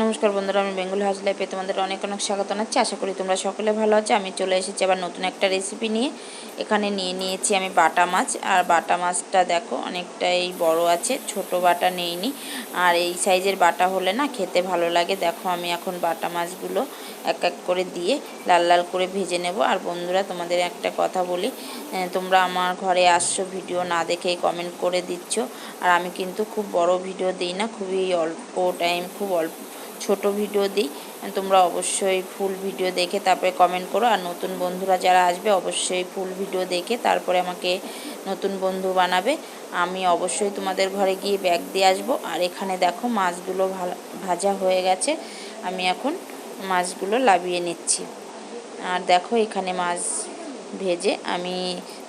নমস্কার বন্ধুরা, আমি বেঙ্গল হাউস লাইফে তোমাদের অনেক অনেক স্বাগত জানাচ্ছি। আশা করি তোমরা সকলে ভালো আছো। আমি চলে এসেছি আবার নতুন একটা রেসিপি নিয়ে। এখানে নিয়ে নিয়েছি আমি বাটা মাছ। আর বাটা মাছটা দেখো, অনেকটাই বড় আছে, ছোট বাটা নেইনি। আর এই সাইজের বাটা হলে না খেতে ভালো লাগে। দেখো আমি এখন বাটা মাছগুলো এক এক করে দিয়ে লাল লাল করে ভেজে নেব। আর বন্ধুরা, তোমাদের একটা কথা বলি তোমরা আমার ঘরে আসছো, ভিডিও না দেখেই কমেন্ট করে দিচ্ছ। আর আমি কিন্তু খুব বড় ভিডিও দিই না, খুবই অল্প টাইম খুব অল্প ছোট ভিডিও দিই, তোমরা অবশ্যই ফুল ভিডিও দেখে তারপরে কমেন্ট করো। আর নতুন বন্ধুরা যারা আসবে, অবশ্যই ফুল ভিডিও দেখে তারপরে আমাকে নতুন বন্ধু বানাবে। আমি অবশ্যই তোমাদের ঘরে গিয়ে ব্যাগ দিয়ে আসব। আর এখানে দেখো মাছগুলো ভাজা হয়ে গেছে। আমি এখন মাছগুলো লাবিয়ে নিচ্ছি। আর দেখো এখানে মাছ ভেজে আমি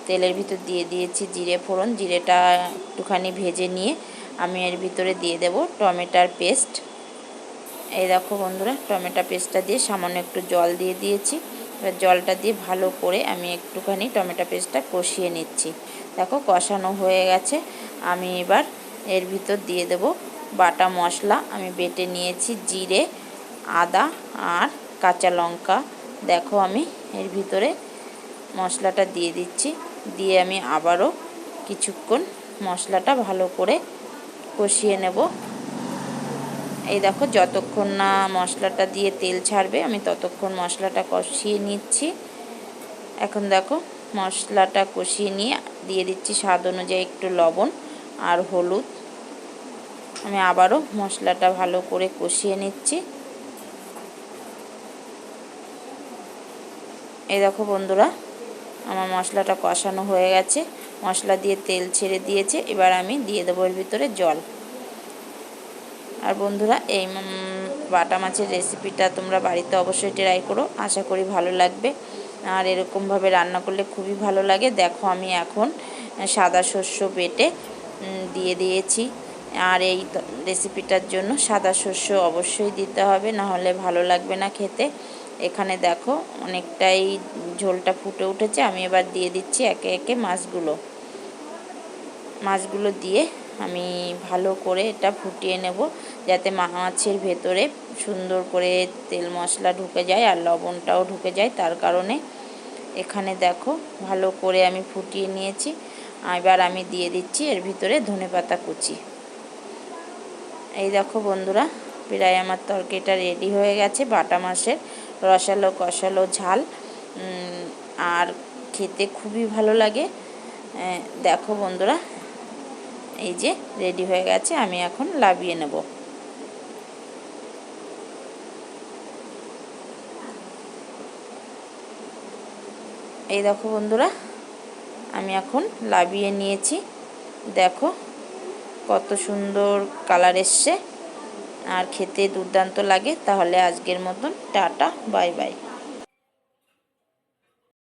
তেলের ভিতর দিয়ে দিয়েছি জিরে ফোড়ন। জিরেটা একটুখানি ভেজে নিয়ে আমি এর ভিতরে দিয়ে দেব টমেটার পেস্ট। এই দেখো বন্ধুরা, টমেটো পেস্টটা দিয়ে সামান্য একটু জল দিয়ে দিয়েছি। এবার জলটা দিয়ে ভালো করে আমি একটুখানি টমেটো পেস্টটা কষিয়ে নিচ্ছি। দেখো কষানো হয়ে গেছে। আমি এবার এর ভিতর দিয়ে দেব বাটা মশলা। আমি বেটে নিয়েছি জিরে, আদা আর কাঁচা লঙ্কা। দেখো আমি এর ভিতরে মশলাটা দিয়ে দিচ্ছি। দিয়ে আমি আবারও কিছুক্ষণ মশলাটা ভালো করে কষিয়ে নেব। এই দেখো, যতক্ষণ না মশলাটা দিয়ে তেল ছাড়বে, আমি ততক্ষণ মশলাটা কষিয়ে নিচ্ছি। এখন দেখো, মশলাটা কষিয়ে নিয়ে দিয়ে দিচ্ছি স্বাদ অনুযায়ী একটু লবণ আর হলুদ। আমি আবারও মশলাটা ভালো করে কষিয়ে নিচ্ছি। এই দেখো বন্ধুরা, আমার মশলাটা কষানো হয়ে গেছে। মশলা দিয়ে তেল ছেড়ে দিয়েছে, এবার আমি দিয়ে দেবো এর ভিতরে জল। আর বন্ধুরা, এই বাটা মাছের রেসিপিটা তোমরা বাড়িতে অবশ্যই ট্রাই করো, আশা করি ভালো লাগবে। আর এরকমভাবে রান্না করলে খুবই ভালো লাগে। দেখো আমি এখন সাদা শস্য বেটে দিয়ে দিয়েছি। আর এই রেসিপিটার জন্য সাদা শস্য অবশ্যই দিতে হবে, না হলে ভালো লাগবে না খেতে। এখানে দেখো অনেকটাই ঝোলটা ফুটে উঠেছে, আমি এবার দিয়ে দিচ্ছি একে একে মাছগুলো। মাছগুলো দিয়ে আমি ভালো করে এটা ফুটিয়ে নেব, যাতে মাছের ভেতরে সুন্দর করে তেল মশলা ঢুকে যায় আর লবণটাও ঢুকে যায়। তার কারণে এখানে দেখো ভালো করে আমি ফুটিয়ে নিয়েছি। এবার আমি দিয়ে দিচ্ছি এর ভিতরে ধনে পাতা কুচি। এই দেখো বন্ধুরা, প্রায় আমার তরকারিটা রেডি হয়ে গেছে বাটা মাছের। রসালো কষালো ঝাল আর খেতে খুবই ভালো লাগে। দেখো বন্ধুরা এই যে রেডি হয়ে গেছে, আমি এখন লাভিয়ে নেব। এই দেখো বন্ধুরা, আমি এখন লাভিয়ে নিয়েছি। দেখো কত সুন্দর কালার এসছে, আর খেতে দুর্দান্ত লাগে। তাহলে আজকের মতন টাটা, বাই বাই।